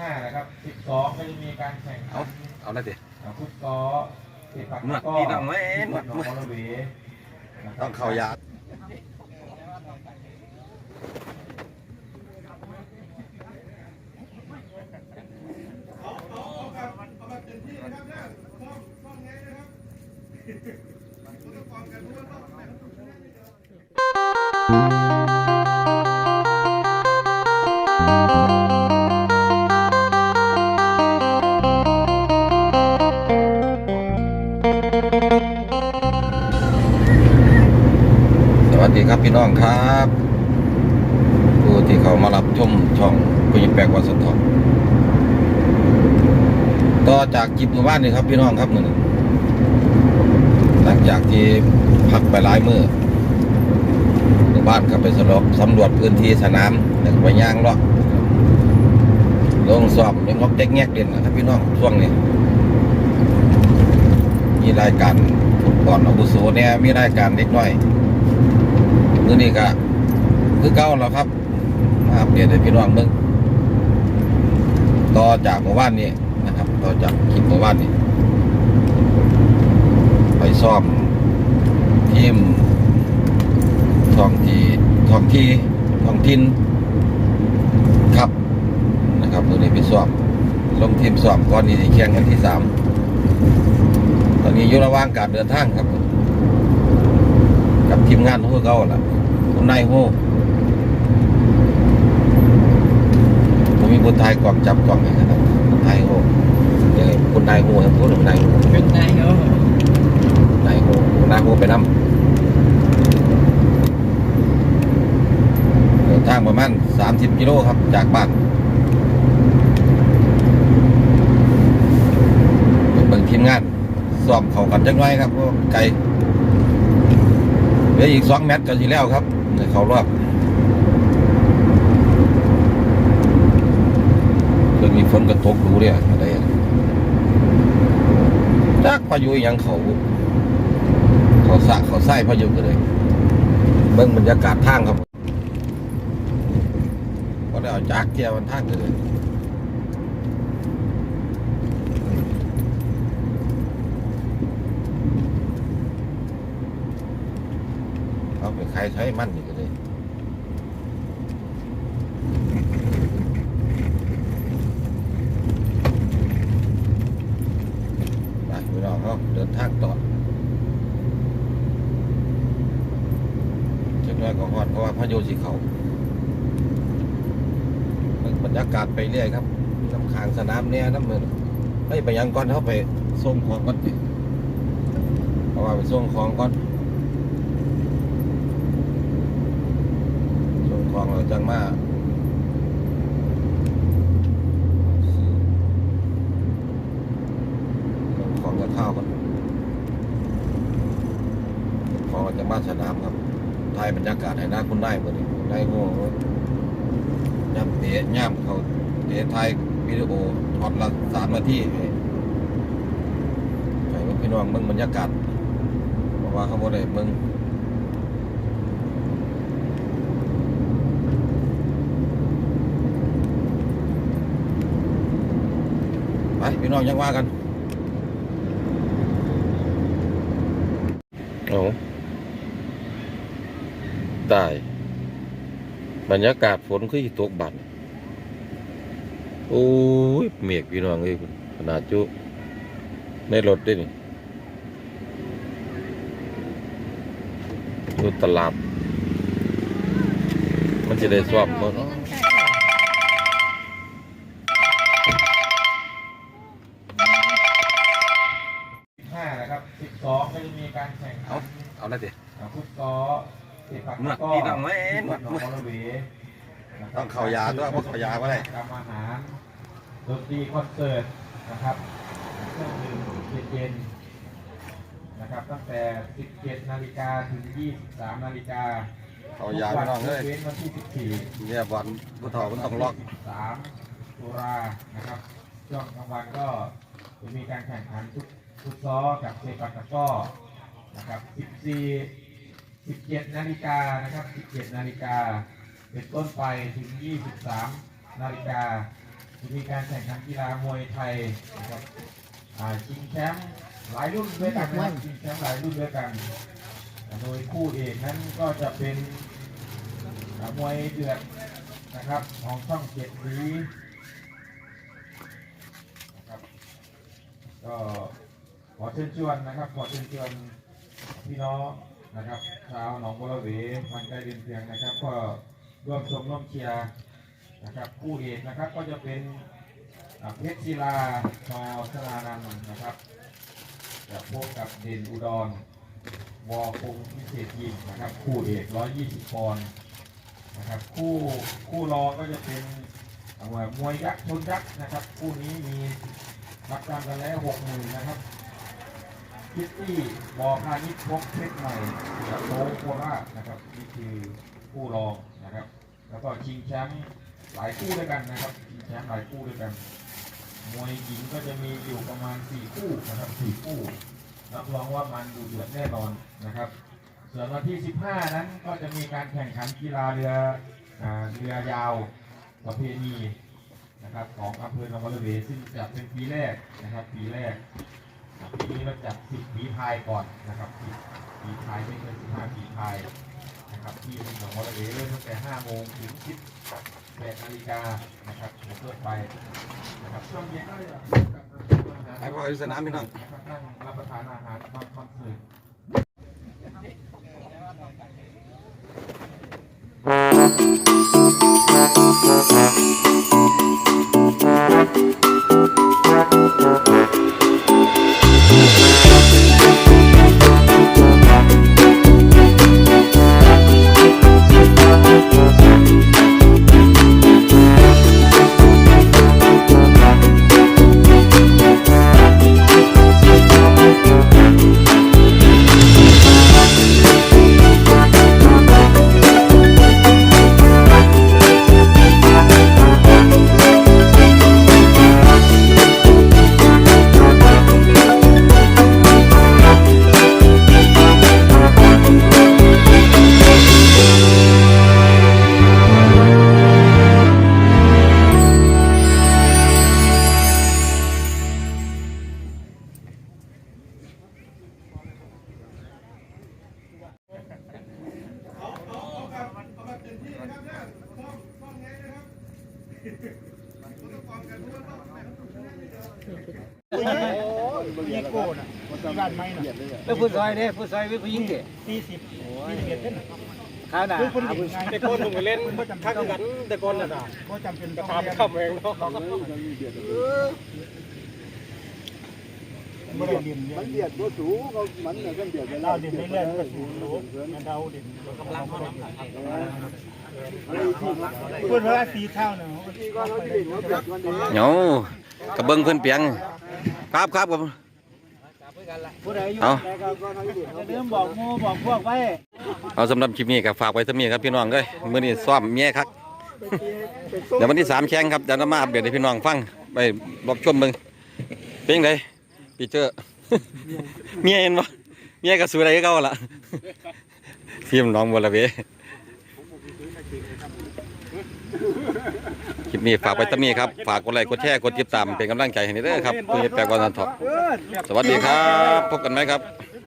15นะครับ12ก็จะมีการแข่งขัเอานเอาละสิฟุตซอลเตะปักนวดตะกร้พี่น้องเว้ยที่นวดหนองบัวระเวนะครับต้องเข้ายาสวั สดีครับพี่น้องครับผู้ที่เขามารับชมช่องผู้ยิงแปลกวัดสนทองต่อจากจิบหมู่บ้านนี่ครับพี่น้องครับมือหนึ่งหลังจากที่พักไปหลายมือหมู่บ้านก็ไปสำรวจสำรวจพื้นที่สนามแล้วก็ไปย่างเลาะลงสอบยังงอกแจ๊กแงกเด่นนะครับพี่น้องช่วงนี้มีรายการฟุตบอลอาวุโสเนี่ยมีรายการเล็กน้อย มื้อนี้ก็คือเก่าแล้วครับมาอัปเดตให้พี่น้องเบิ่งต่อจากเมื่อวานนี้นะครับ ต่อจากคลิปเมื่อวานนี้ ไปซ่อมทีมท้องที่ท้องที่ท้องถิ่นครับนะครับมื้อนี้ไปซ่อมลงทีมซ่อมก่อนนี้สิแข่งวันที่สามตอนนี้อยู่ระหว่างการเดินทางครับ กับทีมงานของเขาล่ะคุณนายโฮผมมีคนไทยกล่องจับกล่องให้นะครับนายโฮยังไงคุณนายโฮทั้งคู่หรือนายโฮเป็นนายกนายโฮคุณนายโฮไปนำเดินทางประมาณ30กิโลครับ จากบ้านไปเบิ่งทีมงานสอบเขากันจังไรครับเพราะไกลเห ลืออีกสองแมตช์ก็สิแล้วครับในเขารอบเคยมีฝนกระทบดูเนี่ยอะไรจักพายุอิหยังเขาเขาสะเขาไส้พายุกันเลยเบิ่งบรรยากาศทางครับก็ได้เอาจากเที่ยวมันทางกันเลยเอาไป ขายใช้มันนี่ก็เลยไปพี่น้องเขาเดินทางต่อจังไรก็ฮอดเพราะว่าพายุสีเขาเบิ่งบรรยากาศไปเรื่อยครับน้ำขางสนามเนี่ยน้ำมือเฮ้ยไปยังก่อนเขาไปส่งของก่อนเพราะว่าไปส่งของก่อนส่งของเรา จังมาซื้อของกับข้าวครับของจะมาสนามครับไทยบรรยากาศให้หน้าคุณได้หมดเลยได้โง่ย่ำเตะย่ำเขาเตะไทยวิดีโอช็อตละสามนาทีให้ให้พี่น้องเบิ่งบรรยากาศเพราะว่าเขาบ่ได้เบิ่ง พี่น้องยังว่ากันโอ้ตาย บรรยากาศฝนคือตกบันโอ้ย เมฆพี่น้องเอ้ยขนาดจุในรถด้วยนี่ดูตลาด มันจะได้สวบมั้ง นเอาละสิฟุตซอลเตะปักนวตะดกร้พี่น้องเว้ยที่นหวดนองบัวระเวนะครับต้องเข้ายาด้วยเพราะเข้ายาบ่ได้ทำอาหารดนตรีคอนเสิร์ตนะครับเครื่องดื่มเย็นๆนะครับ ตั้งแต่ 17 นาฬิกาถึง 23 นาฬิกาเอายาพี่น้องเอ้ยเว้นวันที่14เนี่ยบอลผู้ถอมันต้องล็อกสามตุลานะครับช่วงกลางวันก็จะมีการแข่งขันฟุตฟุตซอลกับเซปักตะกร้อ นะครับ14 17นาฬิกานะครับ17นาฬิกาเป็นต้นไปถึง 23 นาฬิกาจะมีการแข่งขันกีฬามวยไทยนะครับอ่าชิงแชมป์หลายรุ่นด้วยกันนะครับชิงแชมป์หลายรุ่นด้วยกัน โดยคู่เอกนั้นก็จะเป็นอ่ามวยเดือดนะครับของช่องเจ็ดสีนะครับก็ขอเชิญชวนนะครับขอเชิญชวน พี่น้องนะครับชาวหนองบัวระเวมันใกล้เรียนเพียงนะครับ ก็ร่วมชมร่วมเชียร์นะครับคู่เอกนะครับก็จะเป็นเพชรศิลาชอชลานันนะครับจะพบกับเด่นอุดรวอคงพิเศษยิมนะครับคู่เอก120ปอนด์นะครับคู่คู่รองก็จะเป็นเอาไว้มวยยักษ์ชนยักษ์นะครับ คู่นี้มีรับการกันแล้วหกหมื่นนะครับ คิตตี้บอพาณิชย์พกเพชรใหม่จากโตโคราชนะครับนี่คือคู่รองนะครับ แล้วก็ชิงแชมป์หลายคู่ด้วยกันนะครับชิงแชมป์หลายคู่ด้วยกัน มวยหญิงก็จะมีอยู่ประมาณสี่คู่นะครับสี่คู่รับรองว่ามันดูเดือดแน่นอนนะครับ ส่วนวันที่ 15 นั้นก็จะมีการแข่งขันกีฬาเรือเรือยาวประเพณีนะครับของอำเภอนองบัวระเวซึ่งจะเป็นปีแรกนะครับปีแรก ปีนี้เราจัด10ปีพายก่อนนะครับ10ปีพายไม่เกิน15ปีพายนะครับที่หนองบัวระเวเริ่มตั้งแต่5โมงถึง18นาฬิกานะครับเป็นต้นไปนะครับช่วงเย็นก็จะไปพ่ออยู่สนามพี่น้องนั่งรับประทานอาหารบางคอนเสิร์ต นี่โก้น่ะบ้านไม้น่ะแล้วผู้ซอยเนี่ยผู้ซอยเป็นผู้หญิงเด็กสี่สิบสี่สิบเอ็ดเส้นน่ะข้าวหน้าคือคนหาเด็ผู้กไงแต่คนผมก็เล่นบ่จำทักเป็นกันแต่คนน่ะนะก็จำเป็นต้องถามเรียนคำเองเนาะไม่ได้เรียนมันเบียดตัวสูงเขามันเนี่ยก็เบียดไปแล้เราวเรียนเรื่อยๆก็สูงรู้มันเดาเรียนกำลังเขาน้ำหนักพูดว่าสีเท่าเนาะที่ก็เขาที่ดินเขาเบียดมันเองเนากระเบิงเพิ่นเปียง ครับครับผมเอาเดินเขาจะเริ่มบอกโมบอกพวกไว้เอาสำหรับคลิปนี้ก็ฝากไว้เท่านี้ครับพี่น้องเอ้ยมื้อนี้ซ้อมเมียครับเดี๋ยววันที่สามแข่งครับเดี๋ยวเรามาอัปเดตให้พี่น้องฟังไปรับชมเบิ่งเป็นจังปีเจอร์เมียเห็นบ่เมียก็สู้ได้คือเก่าล่ะทีมน้องบัวละเว คลิปนี้ฝากไว้เท่านี้ครับ ฝากกดไลค์กดแชร์กดติดตามเป็นกำลังใจให้นี่เด้อครับคุณเฮ็ดแปลกวันทอะสวัสดีครับ พบกันไหมครับ